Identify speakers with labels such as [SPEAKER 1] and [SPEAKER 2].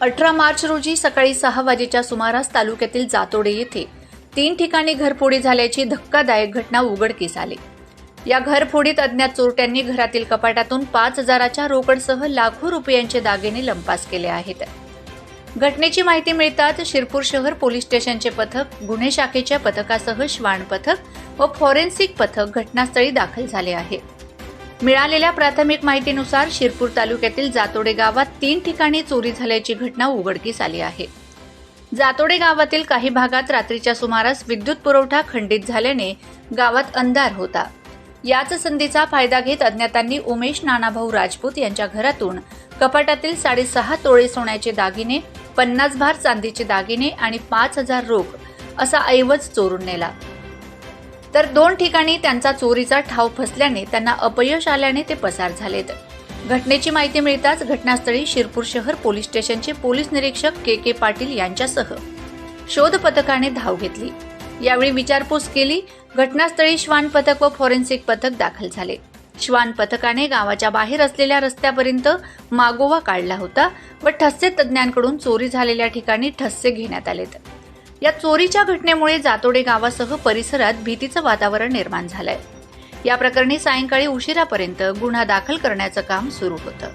[SPEAKER 1] अठरा मार्च रोजी सकाळी सहा वाजेच्या सुमारास तालुक्यातील जातोडे येथे तीन ठिकाणी घरफोडी झाल्याची धक्कादायक घटना उघडकीस आली. या घरफोडीत अज्ञात चोरट्यांनी घरातील कपाटातून पाच हजाराच्या रोकडसह लाखो रुपयांचे दागिने लंपास केले आहेत. घटनेची माहिती मिळताच शिरपूर शहर पोलीस स्टेशनचे पथक गुन्हे शाखेच्या पथकासह श्वान पथक व फॉरेन्सिक पथक घटनास्थळी दाखल झाले आहे. मिळालेल्या प्राथमिक माहितीनुसार शिरपूर तालुक्यातील जातोडे गावात तीन ठिकाणी चोरी झाल्याची घटना उघडकीस आली आहे. जातोडे गावातील काही भागात रात्रीच्या सुमारास विद्युत पुरवठा खंडित झाल्याने गावात अंधार होता. याच संधीचा फायदा घेत अज्ञातांनी उमेश नानाभाऊ राजपूत यांच्या घरातून कपाटातील साडेसहा तोळे सोन्याचे दागिने पन्नास भार चांदीचे दागिने आणि पाच हजार रोख असा ऐवज चोरून नेला. तर दोन ठिकाणी त्यांचा चोरीचा ठाव फसल्याने त्यांना अपयश आल्याने ते पसार झालेत. घटनेची माहिती मिळताच घटनास्थळी शिरपूर शहर पोलीस स्टेशनचे पोलीस निरीक्षक के के पाटील यांच्यासह शोध पथकाने धाव घेतली. यावेळी विचारपूस केली घटनास्थळी श्वान पथक व फॉरेन्सिक पथक दाखल झाले. श्वान पथकाने गावाच्या बाहेर असलेल्या रस्त्यापर्यंत मागोवा काढला होता व ठस्से तज्ज्ञांकडून चोरी झालेल्या ठिकाणी ठस्से घेण्यात आलेत. या चोरीच्या घटनेमुळे जातोडे गावासह परिसरात भीतीचं वातावरण निर्माण झालंय. या प्रकरणी सायंकाळी उशिरापर्यंत गुन्हा दाखल करण्याचं काम सुरू होतं.